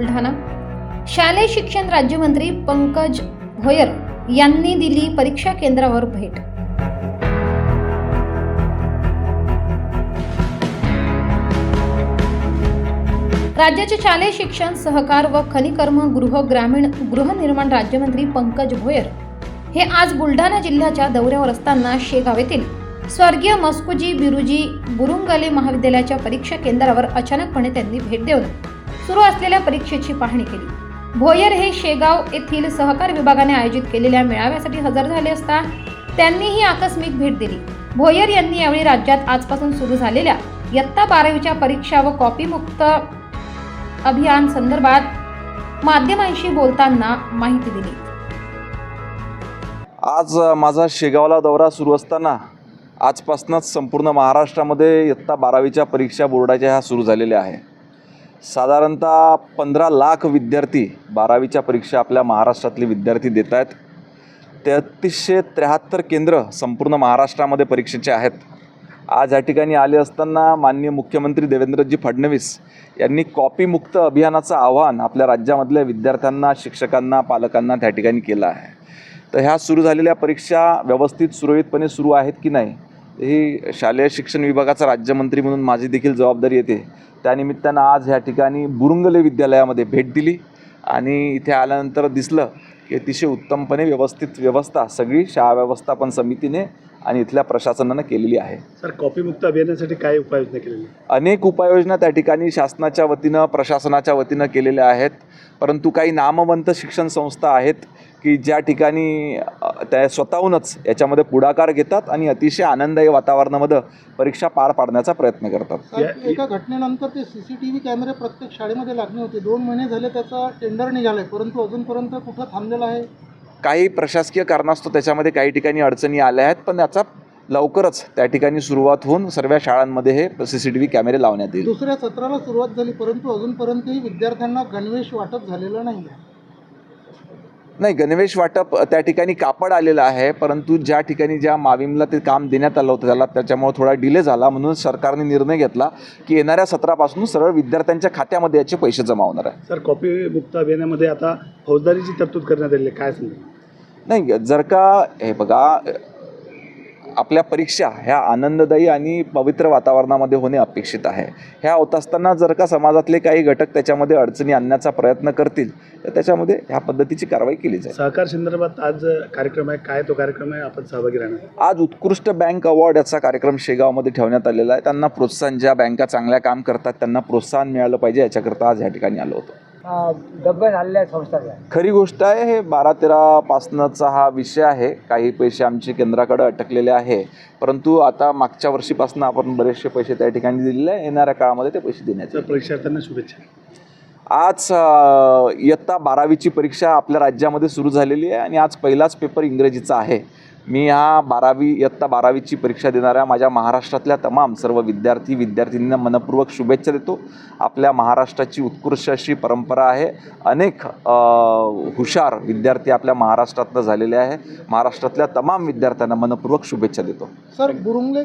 बुलढाणा. शालेय शिक्षण राज्यमंत्री पंकज भोयर यांनी दिली परीक्षा केंद्रावर भेट. राज्याचे शालेय शिक्षण सहकार व खनिकर्म गृह ग्रामीण गृहनिर्माण राज्यमंत्री पंकज भोयर हे आज बुलढाणा जिल्ह्याच्या दौऱ्यावर असताना शेगाव येथील स्वर्गीय मस्कुजी बिरुजी बुरुंगले महाविद्यालयाच्या परीक्षा केंद्रावर अचानकपणे त्यांनी भेट देऊन सुरू असलेल्या परीक्षेची पाहणी केली. भोयर हे शेगाव येथील सहकार विभागाने आयोजित केलेल्या मेळाव्यासाठी हजर झाले असता त्यांनीही आकस्मिक भेट दिली. भोयर यांनी यावेळी राज्यात आजपासून सुरू झालेल्या इयत्ता बारावीच्या परीक्षा व कॉपीमुक्त अभियान संदर्भात माध्यमांशी बोलताना माहिती दिली. आज माझा शेगावला दौरा सुरू असताना आजपासूनच संपूर्ण महाराष्ट्रामध्ये इयत्ता बारावीच्या परीक्षा बोर्डाच्या ह्या सुरू झालेल्या आहे साधारणतः पंधरा लाख विद्यार्थी बारावीच्या परीक्षा आपल्या महाराष्ट्रातले विद्यार्थी देत आहेत. तेहतीसशे त्र्याहत्तर केंद्र संपूर्ण महाराष्ट्रामध्ये परीक्षेचे आहेत. आज या ठिकाणी आले असताना माननीय मुख्यमंत्री देवेंद्रजी फडणवीस यांनी कॉपीमुक्त अभियानाचं आव्हान आपल्या राज्यामधल्या विद्यार्थ्यांना शिक्षकांना पालकांना त्या ठिकाणी केलं आहे. तर ह्या सुरू झालेल्या परीक्षा व्यवस्थित सुरळीतपणे सुरू आहेत की नाही ही शालेय शिक्षण विभागाचा राज्यमंत्री म्हणून माझी देखील जबाबदारी येते. त्यानिमित्तानं आज ह्या ठिकाणी बुरुंगले विद्यालयामध्ये भेट दिली. आणि इथे आल्यानंतर दिसलं की अतिशय उत्तमपणे व्यवस्थित व्यवस्था सगळी शाळा व्यवस्थापन समितीने आणि इथल्या प्रशासनानं केलेली आहे. सर कॉपीमुक्त अभियानासाठी काय उपाययोजना केलेली? अनेक उपाययोजना त्या ठिकाणी शासनाच्या वतीनं प्रशासनाच्या वतीनं केलेल्या आहेत. परंतु काही नामवंत शिक्षण संस्था आहेत की ज्या ठिकाणी त्या स्वतःहूनच याच्यामध्ये पुढाकार घेतात आणि अतिशय आनंददायी वातावरणामध्ये परीक्षा पार पाडण्याचा प्रयत्न करतात. एका घटनेनंतर ते सीसीटीव्ही कॅमेरे प्रत्येक शाळेमध्ये लागले होते. दोन महिने झाले त्याचा टेंडर निघालाय परंतु अजूनपर्यंत कुठं थांबलेला आहे? काही प्रशासकीय कारणास्तव त्याच्यामध्ये काही ठिकाणी अडचणी आल्या आहेत पण याचा लवकरच त्या ठिकाणी सुरुवात होऊन सर्व शाळांमध्ये हे सी सी टी व्ही कॅमेरे लावण्यात येईल. दुसऱ्या सत्राला सुरुवात झाली परंतु अजूनपर्यंतही विद्यार्थ्यांना गणवेश वाटप झालेलं नाही नाही गणवेश वाटप त्या ठिकाणी कापड आलेलं आहे परंतु ज्या ठिकाणी ज्या माविमला ते काम देण्यात आलं होतं त्याला त्याच्यामुळे थोडा डिले झाला म्हणून सरकारने निर्णय घेतला की येणाऱ्या सत्रापासून सरळ विद्यार्थ्यांच्या खात्यामध्ये याचे पैसे जमा होणार आहे. सर कॉपीमुक्त अभियानामध्ये आता फौजदारीची तरतूद करण्यात आलेली आहे. काय सांगा? नाही जर का हे बघा आपल्या परीक्षा ह्या आनंददायी आणि पवित्र वातावरणामध्ये होणे अपेक्षित आहे. ह्या होत असताना जर का समाजातले काही घटक त्याच्यामध्ये अडचणी आणण्याचा प्रयत्न करतील तर त्याच्यामध्ये ह्या पद्धतीची कारवाई केली जाईल. सहकार संदर्भात आज कार्यक्रम आहे. काय तो कार्यक्रम आहे? आपण सहभागी राहणार. आज उत्कृष्ट बँक अवॉर्ड याचा कार्यक्रम शेगावमध्ये ठेवण्यात आलेला आहे. त्यांना प्रोत्साहन ज्या बँका चांगल्या काम करतात त्यांना प्रोत्साहन मिळालं पाहिजे. याच्याकरता आज या ठिकाणी आलो होतो. डब्बे झालेल्या संस्थाच्या खरी गोष्ट आहे हे बारा तेरा पासनचा हा विषय आहे. काही पैसे आमचे केंद्राकडे अटकलेले आहे. परंतु आता मागच्या वर्षीपासून आपण बरेचसे पैसे त्या ठिकाणी दिलेले आहे. येणाऱ्या काळामध्ये ते पैसे देण्याचे परीक्षार्थ्यांना शुभेच्छा. आज इयत्ता बारावीची परीक्षा आपल्या राज्यामध्ये सुरू झालेली आहे आणि आज पहिलाच पेपर इंग्रजीचा आहे. मी या बारावी इयत्ता बारावीची परीक्षा देणाऱ्या माझ्या महाराष्ट्रातल्या तमाम सर्व विद्यार्थी विद्यार्थिनींना मनपूर्वक शुभेच्छा देतो. आपल्या महाराष्ट्राची उत्कृष्ट अशी परंपरा आहे. अनेक हुशार विद्यार्थी आपल्या महाराष्ट्रातनं झालेले आहे. महाराष्ट्रातल्या तमाम विद्यार्थ्यांना मनपूर्वक शुभेच्छा देतो. सर बुरुंगले